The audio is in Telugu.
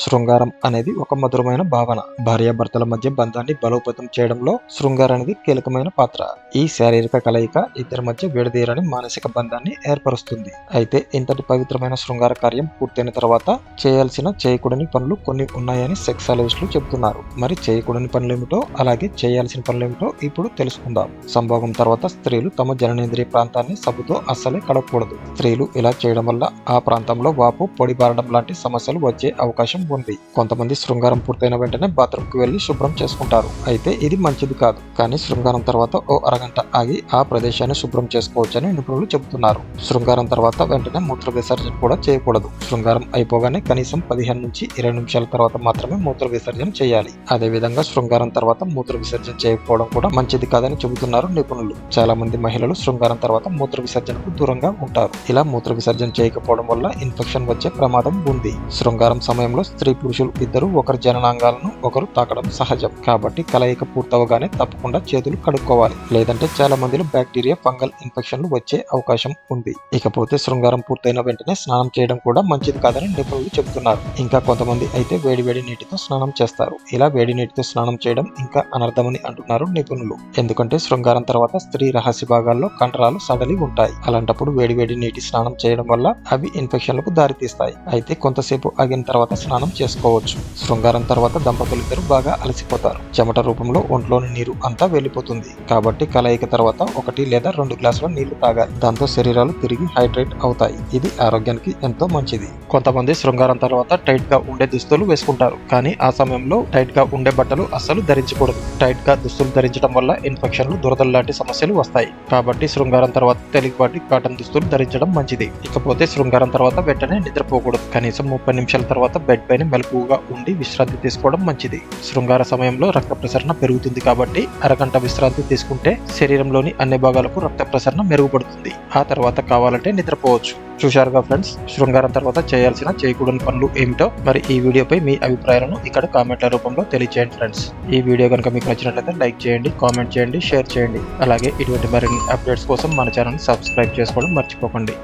శృంగారం అనేది ఒక మధురమైన భావన. భార్యాభర్తల మధ్య బంధాన్ని బలోపేతం చేయడంలో శృంగారం అనేది కీలకమైన పాత్ర. ఈ శారీరక కలయిక ఇద్దరి మధ్య విడదీయరని మానసిక బంధాన్ని ఏర్పరుస్తుంది. అయితే ఇంతటి పవిత్రమైన శృంగార కార్యం పూర్తయిన తర్వాత చేయాల్సిన చేయకూడని పనులు కొన్ని ఉన్నాయని సెక్సాలజిస్టులు చెబుతున్నారు. మరి చేయకూడని పనులేమిటో అలాగే చేయాల్సిన పనులేమిటో ఇప్పుడు తెలుసుకుందాం. సంభోగం తర్వాత స్త్రీలు తమ జననేంద్రియ ప్రాంతాన్ని సబ్బుతో అస్సలే కడపకూడదు స్త్రీలు ఇలా చేయడం వల్ల ఆ ప్రాంతంలో వాపు పొడిబారడం లాంటి సమస్యలు వచ్చే అవకాశం ఉంది కొంతమంది శృంగారం పూర్తయిన వెంటనే బాత్రూమ్కు వెళ్ళి శుభ్రం చేసుకుంటారు. అయితే ఇది మంచిది కాదు. కానీ శృంగారం తర్వాత ఓ అరగంట ఆగి ఆ ప్రదేశాన్ని శుభ్రం చేసుకోవచ్చని నిపుణులు చెబుతున్నారు. శృంగారం తర్వాత వెంటనే మూత్ర విసర్జన కూడా చేయకూడదు. శృంగారం అయిపోగానే కనీసం పదిహేను నుంచి ఇరవై నిమిషాల తర్వాత మాత్రమే మూత్ర విసర్జన చేయాలి. అదే విధంగా శృంగారం తర్వాత మూత్ర విసర్జన చేయకపోవడం కూడా మంచిది కాదని చెబుతున్నారు నిపుణులు. చాలా మంది మహిళలు శృంగారం తర్వాత మూత్ర విసర్జనకు దూరంగా ఉంటారు. ఇలా మూత్ర విసర్జన చేయకపోవడం వల్ల ఇన్ఫెక్షన్ వచ్చే ప్రమాదం ఉంది. శృంగారం సమయంలో స్త్రీ పురుషులు ఇద్దరు ఒకరి జననాంగాలను ఒకరు తాకడం సహజం. కాబట్టి కలయిక పూర్తవగానే తప్పకుండా చేతులు కడుక్కోవాలి. లేదంటే చాలా మందిలో బ్యాక్టీరియా ఫంగల్ ఇన్ఫెక్షన్లు వచ్చే అవకాశం ఉంది. ఇకపోతే శృంగారం పూర్తయిన వెంటనే స్నానం చేయడం కూడా మంచిది కాదని నిపుణులు చెబుతున్నారు. ఇంకా కొంతమంది అయితే వేడివేడి నీటితో స్నానం చేస్తారు. ఇలా వేడి నీటితో స్నానం చేయడం ఇంకా అనర్థమని అంటున్నారు నిపుణులు. ఎందుకంటే శృంగారం తర్వాత స్త్రీ రహస్య భాగాల్లో కండరాలు సడలి ఉంటాయి. అలాంటప్పుడు వేడివేడి నీటి స్నానం చేయడం వల్ల అవి ఇన్ఫెక్షన్లకు దారితీస్తాయి. అయితే కొంతసేపు ఆగిన తర్వాత స్నానం చేసుకోవచ్చు. శృంగారం తర్వాత దంపతులిద్దరూ బాగా అలసిపోతారు. చెమట రూపంలో ఒంట్లోని నీరు అంతా వెళ్ళిపోతుంది. కాబట్టి కలయిక తర్వాత ఒకటి లేదా రెండు గ్లాసుల నీళ్ళు తాగాలి. దాంతో శరీరాలు తిరిగి హైడ్రేట్ అవుతాయి. ఇది ఆరోగ్యానికి ఎంతో మంచిది. కొంతమంది శృంగారం తర్వాత టైట్గా ఉండే దుస్తులు వేసుకుంటారు. కానీ ఆ సమయంలో టైట్గా ఉండే బట్టలు అస్సలు ధరించకూడదు. టైట్గా దుస్తులు ధరించడం వల్ల ఇన్ఫెక్షన్లు దురదలు లాంటి సమస్యలు వస్తాయి. కాబట్టి శృంగారం తర్వాత తెలివిపాటి కాటన్ దుస్తులు ధరించడం మంచిది. ఇకపోతే శృంగారం తర్వాత వెంటనే నిద్రపోకూడదు. కనీసం ముప్పై నిమిషాల తర్వాత బెడ్ పైన మెలకువగా ఉండి విశ్రాంతి తీసుకోవడం మంచిది. శృంగార సమయంలో రక్త ప్రసరణ పెరుగుతుంది కాబట్టి అరగంట విశ్రాంతి తీసుకుంటే శరీరంలోని అన్ని భాగాలకు రక్త ప్రసరణ మెరుగుపడుతుంది. ఆ తర్వాత కావాలంటే నిద్రపోవచ్చు. చూశారుగా ఫ్రెండ్స్? శృంగారం తర్వాత చేయాల్సిన చేయకూడని పనులు ఏమిటో మరి ఈ వీడియోపై మీ అభిప్రాయాలను ఇక్కడ కామెంట్ల రూపంలో తెలియజేయండి ఫ్రెండ్స్. ఈ వీడియో కనుక మీకు నచ్చినట్లయితే లైక్ చేయండి కామెంట్ చేయండి షేర్ చేయండి. అలాగే ఇటువంటి మరిన్ని అప్డేట్స్ కోసం మన ఛానల్ సబ్స్క్రైబ్ చేసుకోవడం మర్చిపోకండి.